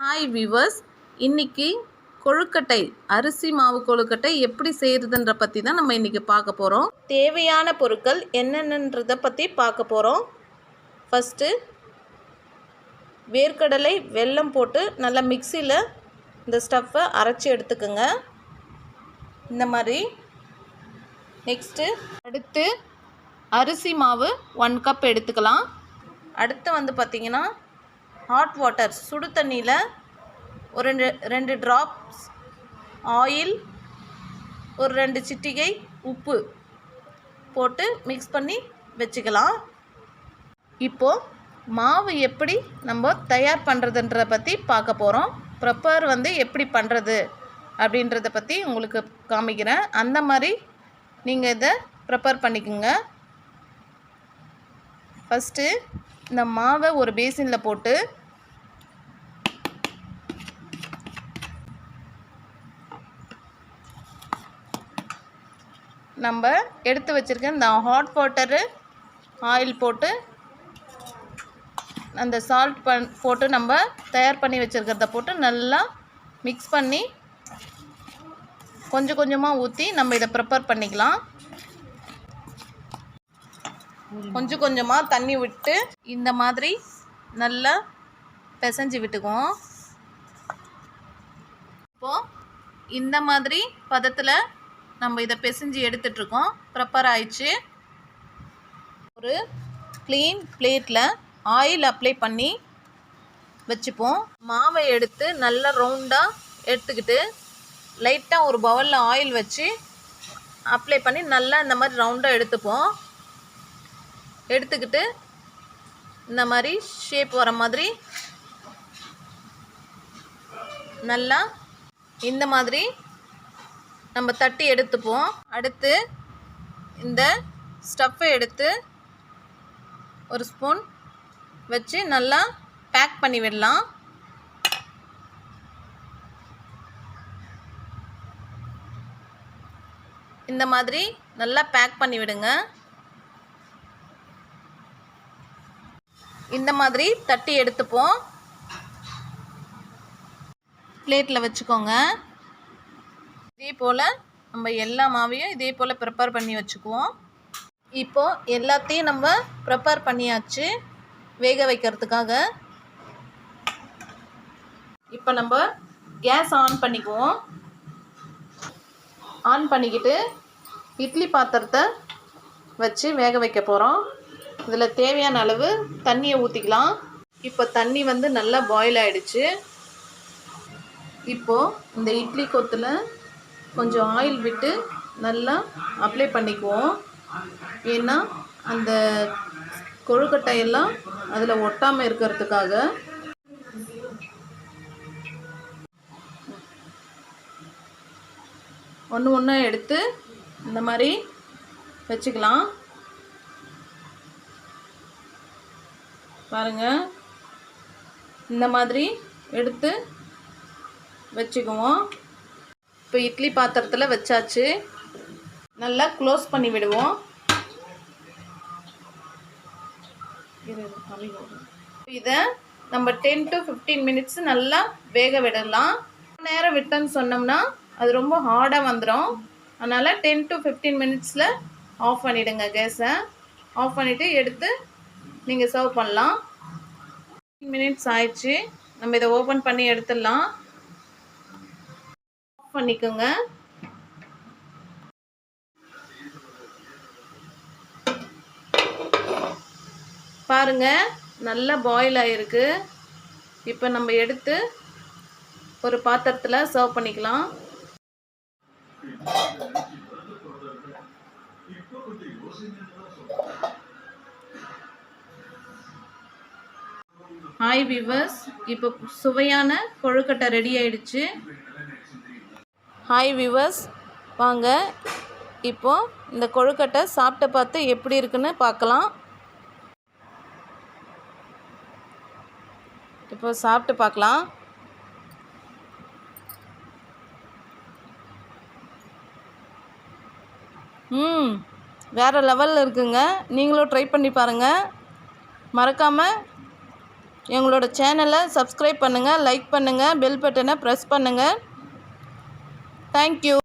Hi viewers இன்னைக்கு கொழுக்கட்டை அரிசி மாவு கொழுக்கட்டை எப்படி செய்கிறதுன்ற பற்றி தான் நம்ம இன்றைக்கி பார்க்க போகிறோம் தேவையான பொருட்கள் என்னென்னன்றதை பற்றி பார்க்க போகிறோம் ஃபஸ்ட்டு வேர்க்கடலை வெல்லம் போட்டு நல்லா மிக்சியில் இந்த ஸ்டஃப்பை அரைச்சி எடுத்துக்கோங்க. இந்த மாதிரி. நெக்ஸ்ட்டு அடுத்து அரிசி மாவு ஒன் கப் எடுத்துக்கலாம். அடுத்து வந்து பார்த்திங்கன்னா ஹாட் வாட்டர் சுடு தண்ணியில் ஒரு ரெண்டு ரெண்டு ட்ராப்ஸ் ஆயில் ஒரு ரெண்டு சிட்டிகை உப்பு போட்டு மிக்ஸ் பண்ணி வச்சுக்கலாம். இப்போது மாவு எப்படி நம்ம தயார் பண்ணுறதுன்றத பற்றி பார்க்க போகிறோம் ப்ரிப்பேர் வந்து எப்படி பண்ணுறது அப்படின்றத பற்றி உங்களுக்கு காமிக்கிறேன். அந்த மாதிரி நீங்கள் இதை ப்ரிப்பேர் பண்ணிக்கோங்க. ஃபஸ்ட்டு இந்த மாவை ஒரு பேசினில் போட்டு நம்ம எடுத்து வச்சுருக்க இந்த ஹாட் வாட்டரு ஆயில் போட்டு அந்த சால்ட் பண் போட்டு நம்ம தயார் பண்ணி வச்சுருக்கிறத போட்டு நல்லா மிக்ஸ் பண்ணி கொஞ்சம் கொஞ்சமாக ஊற்றி நம்ம இதை ப்ரிப்பேர் பண்ணிக்கலாம். கொஞ்சம் கொஞ்சமாக தண்ணி விட்டு இந்த மாதிரி நல்லா பிசைஞ்சு விட்டுக்குவோம். இப்போது இந்த மாதிரி பதத்தில் நம்ம இதை பிசைஞ்சு எடுத்துட்ருக்கோம் ப்ரிப்பேர் ஆயிடுச்சு. ஒரு க்ளீன் பிளேட்டில் ஆயில் அப்ளை பண்ணி வச்சுப்போம். மாவை எடுத்து நல்லா ரவுண்டாக எடுத்துக்கிட்டு லைட்டாக ஒரு பவுலில் ஆயில் வச்சு அப்ளை பண்ணி நல்லா இந்த மாதிரி ரவுண்டாக எடுத்துப்போம். எடுத்துக்கிட்டு இந்த மாதிரி ஷேப் வர மாதிரி நல்லா இந்த மாதிரி நம்ம தட்டி எடுத்துப்போம். அடுத்து இந்த ஸ்டஃப்பை எடுத்து ஒரு ஸ்பூன் வச்சு நல்லா பேக் பண்ணி விடலாம். இந்த மாதிரி நல்லா பேக் பண்ணி விடுங்க. இந்த மாதிரி தட்டி எடுத்துப்போம். பிளேட்டில் வச்சுக்கோங்க. இதே போல் நம்ம எல்லா மாவையும் இதே போல் ப்ரிப்பேர் பண்ணி வச்சுக்குவோம். இப்போது எல்லாத்தையும் நம்ம ப்ரிப்பேர் பண்ணியாச்சு. வேக வைக்கிறதுக்காக. இப்போ நம்ம கேஸ் ஆன் பண்ணிக்குவோம். ஆன் பண்ணிக்கிட்டு இட்லி பாத்திரத்தை வச்சு வேக வைக்க போகிறோம் இதில் தேவையான அளவு தண்ணியை ஊற்றிக்கலாம் இப்போ தண்ணி வந்து நல்லா பாயில் ஆகிடுச்சு இப்போது இந்த இட்லி கொத்தில் கொஞ்சம் ஆயில் விட்டு நல்லா அப்ளை பண்ணிக்குவோம். ஏன்னா அந்த கொழுக்கட்டையெல்லாம் அதில் ஒட்டாமல் இருக்கிறதுக்காக ஒன்று ஒன்றா எடுத்து இந்த மாதிரி வச்சுக்கலாம். பாருங்கள் இந்த மாதிரி எடுத்து வச்சுக்குவோம். இப்போ இட்லி பாத்திரத்தில் வச்சாச்சு. நல்லா க்ளோஸ் பண்ணி விடுவோம். இதை நம்ம டென் டு ஃபிஃப்டீன் மினிட்ஸ் நல்லா வேக விடலாம். நேரம் விட்டோன்னு சொன்னோம்னா அது ரொம்ப ஹார்டாக வந்துடும் அதனால் டென் டு ஃபிஃப்டீன் மினிட்ஸில் ஆஃப் பண்ணிவிடுங்க கேஸை. ஆஃப் பண்ணிவிட்டு எடுத்து நீங்கள் சர்வ் பண்ணலாம். மினிட்ஸ் ஆயிடுச்சு. நம்ம இதை ஓப்பன் பண்ணி எடுத்துடலாம். ஆஃப் பண்ணிக்கோங்க. பாருங்க நல்லா பாயில் ஆகிருக்கு இப்போ நம்ம எடுத்து ஒரு பாத்திரத்தில் சர்வ் பண்ணிக்கலாம். ஹாய் விவர்ஸ் இப்போ சுவையான கொழுக்கட்டை ரெடி ஆயிடுச்சு. ஹாய் விவர்ஸ் வாங்க. இப்போ இந்த கொழுக்கட்டை சாப்பிட்டு பார்த்து எப்படி இருக்குன்னு பார்க்கலாம். இப்போ சாப்பிட்டு பார்க்கலாம். ம் வேறு லெவலில் இருக்குங்க. நீங்களும் ட்ரை பண்ணி பாருங்கள் மறக்காமல் எங்களோட சேனலை சப்ஸ்கிரைப் பண்ணுங்கள் லைக் பண்ணுங்கள் பெல் பட்டனை ப்ரெஸ் பண்ணுங்கள் தேங்க்யூ